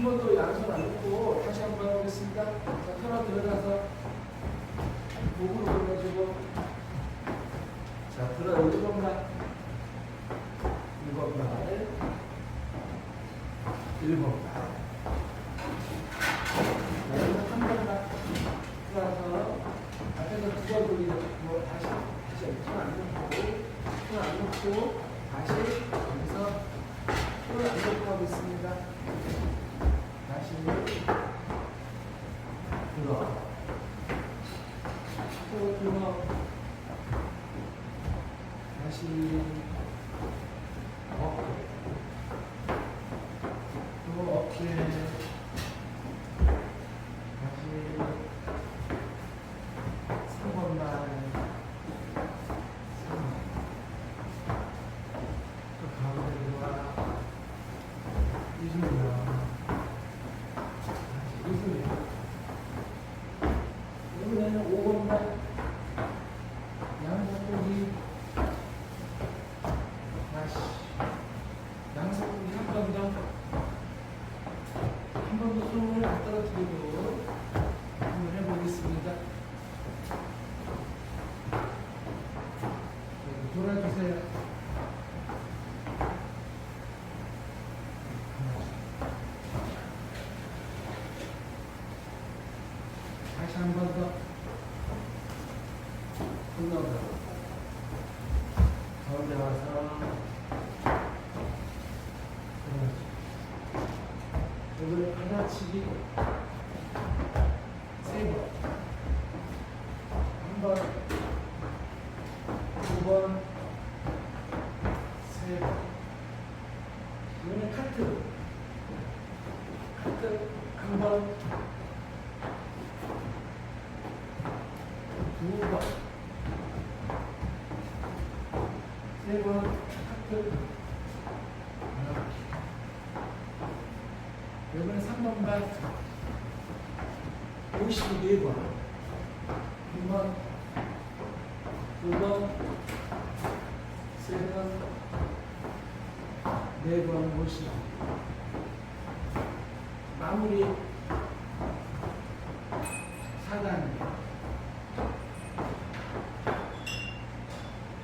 한 번 더 양손 안 놓고 다시 한번 해보겠습니다. 자, 털어 들어가서 목으로 올려주고. 자, 들어 일곱 날 일곱 날 일곱 날 자, 여기서 한 번만 들어서 앞에서 두 번 돌리고 뭐 다시 다시 손안 놓고 손안 놓고 다시 여기서 손을 안 놓고 하겠습니다. 다시 들어 또 들어 어깨 또 어깨 다시 3번만 3번 또 가운데로 와 이준이야 다시 이준이야 이번에는 5번만 양손고기 다시 양손고기 한 번 더 한 번 더 손을 안 떨어뜨리고 한번 해보겠습니다. 네, 돌아주세요. 다시 한 번 더. 건너 가. 가운데 와서. 이번에 하나치기 두 번, 세 번, 카트. 이렇게. 이번에 3번 반 54번 2번 2번 3번 4번 모시다 마무리. 4단계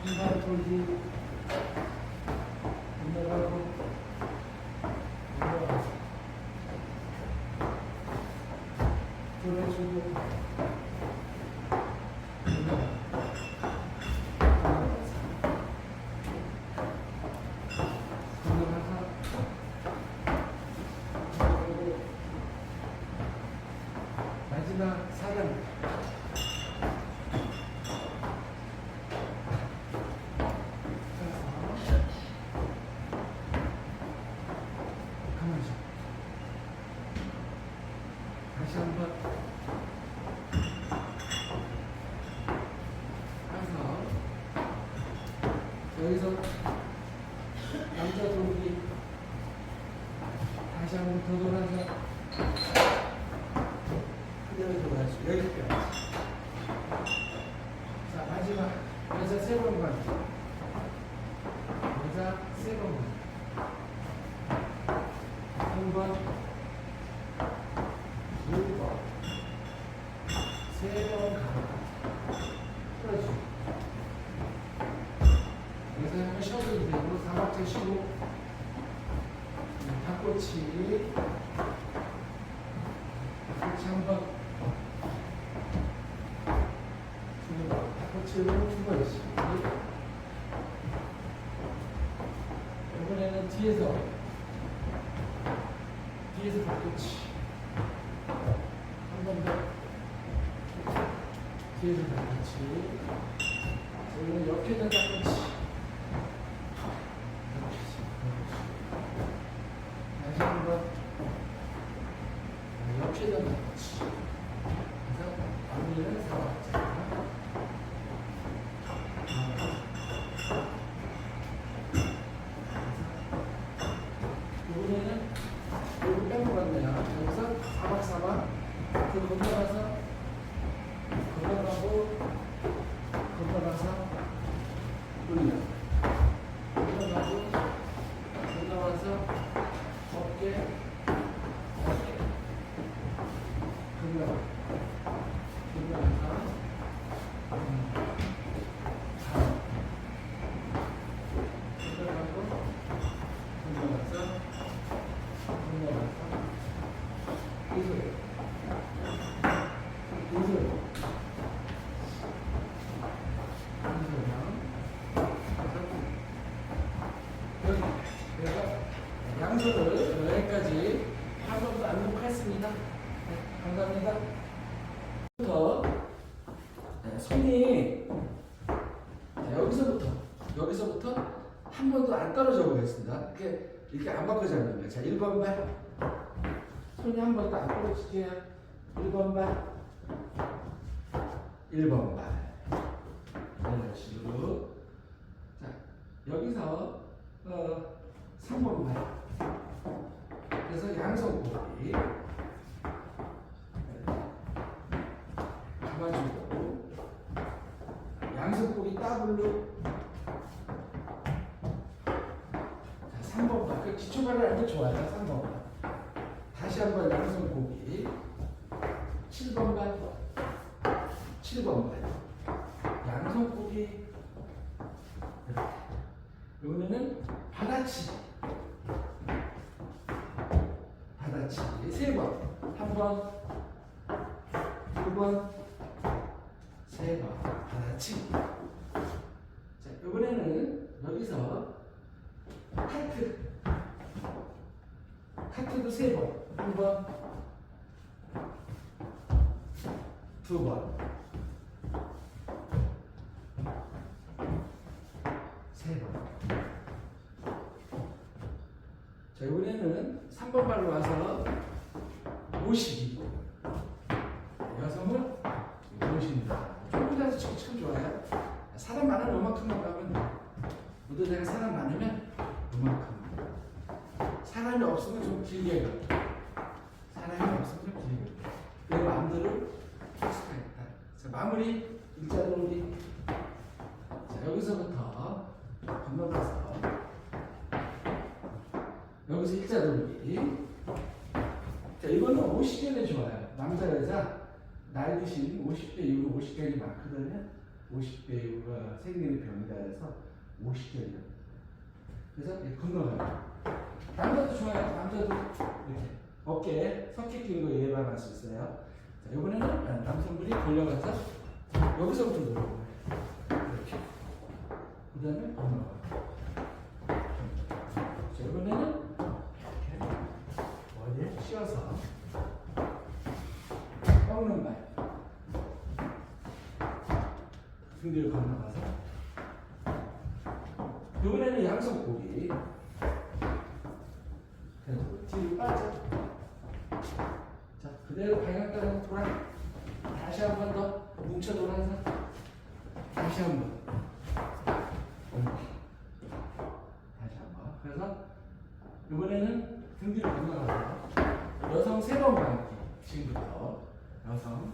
한발 돌기 올라가고 올라가고 보내주고 마지막 사랑 가만히 있어. 한번. 해서 여기서 남자 돌기 다시 한번 더 돌아서 그대로 돌아야지 여기까지 자 마지막. 여자 세 번만 여자 세 번만 한번 두 번, 세 번 가라. 풀어주고. 여기서 한번 쉬어도 되고, 사박자 쉬고, 음, 닭꼬치. 닭꼬치 한 번. 두 번. 닭꼬치로 두 번 씩. 이번에는 뒤에서, 뒤에서 닭꼬치. 한 번 더. 뒤에서 닭꼬치. 저희는 옆에다 닭꼬치. 다시 한 번. 옆에다 닭꼬치. 그래서 마무리는 사박자. 이번에는 여기 빼먹었네요. 여기서 사박사박 그 건너가서 건너가고 건너가서 돌려 건너가고 건너가서 어깨 건너가서 이소리 이소리 여기 그래서 양손을 여기까지. 네, 여기서부터 여기서부터 한 번도 안 떨어져 보겠습니다. 이렇게 이렇게 안 바꿔 잡는 거예요. 자, 1번 발 손이 한 번도 안 떨어지게 1번 발 1번 발 이런 식으로. 자 여기서 어, 3번 발 그래서 양손 고기 잡아주고 양손 고기 더블로 자 3번 발그 기초 발을 하면 좋아요 3번. 발 다시 한번 양손 고기. 7번 발 7번 발 양손 고기. 이렇게. 이번에는 바다치. 바다치. 세 번. 한 번, 두 번, 세 번. 바다치. 자 이번에는 여기서 선택을 세 번. 한 번, 두 번, 세 번. 자, 이번에는 3번 발로 와서 52. 사람이 없으면 좀 길게 가. 사람이 없으면 좀 길게 가. 내 마음대로 할 수가 있다. 자, 마무리 일자놀이. 자, 여기서부터 건너가서 여기서 일자 돌리기. 자, 이거는 50개는 좋아요. 남자, 여자, 나이 드신 50대 이후로 50개이 많거든요. 50대 이후가 생리의 병이다 해서 50개예요. 그래서 건너가요. 남자도 좋아요. 남자도 이렇게 어깨에 석회 낀거 예방할 수 있어요. 자, 이번에는 남성분이 돌려가서 여기서부터 누르고 이렇게. 그 다음에 건너가요. 자, 이번에는 이렇게 머리에 씌워서 꺾는 발 등 뒤로 건너가서 이번에는 양손 고기 그래도 뒤로 빠져 자 그대로 방향따라 돌아 다시 한 번 더 뭉쳐 돌아서 다시 한번. 다시 한번. 그래서 이번에는 등 뒤로 건너가서 여성 세 번 감기 지금부터 여성.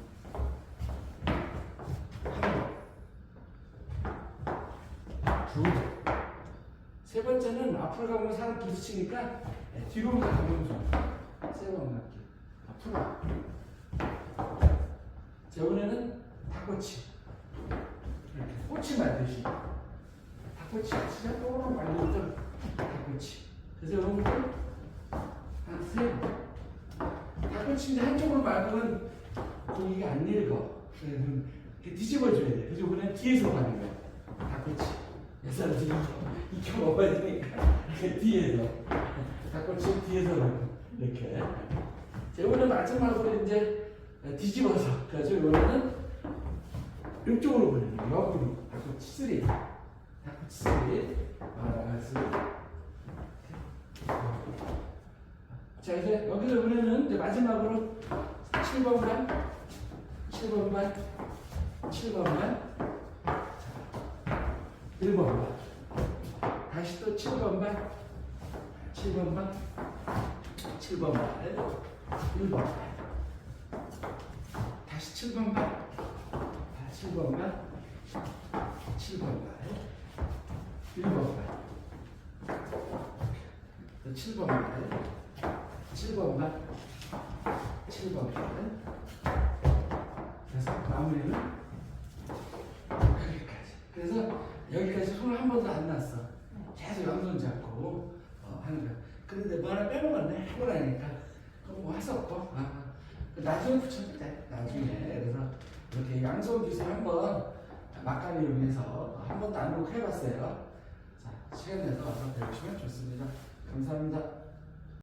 한번두번세 번째는 앞으로 가면 사람 부딪히니까 네, 뒤로 가면 좀세번 감기 앞으로. 자 이번에는 닭꼬치 이렇게 꼬치 말듯이 닭꼬치 진짜 또랑 말리던 닭꼬치 그래서 여러분들 한세 번. 닭꼬치 이제 한쪽으로 말고는 고기가 안 읽어. 그래서 뒤집어줘야 돼. 그래서 이번엔 뒤에서 가는 거야. 닭꼬치. 여사람들이 익혀 먹어야 되니까 뒤에서. 닭꼬치 뒤에서 이렇게. 자, 이번엔 마지막으로 이제 뒤집어서. 그래서 이번에는 이쪽으로 보내는. 옆으로. 닭꼬치 쓰리. 닭꼬치 쓰리. 말아가지고. 자 이제 여기서 우리는 이제 마지막으로 7번만 7번만 7번만 1번만 다시 또 7번만 7번만 7번만 1번만 다시 7번만 7번만 7번만 1번만 또 7번만 7번만 7번만 그래서 마무리는 여기까지. 그래서 여기까지 손을 한 번도 안 놨어. 계속 양손 잡고 어, 하는 거야. 그런데 말 하나 빼먹었네. 나니까. 그럼 뭐 없고. 아, 그 나중에 붙여도 돼. 나중에. 그래서 이렇게 양손 기술 한번 막간을 위해서 한 번도 안 해봤어요. 자, 시간 내서 와서 배우시면 좋습니다. 감사합니다.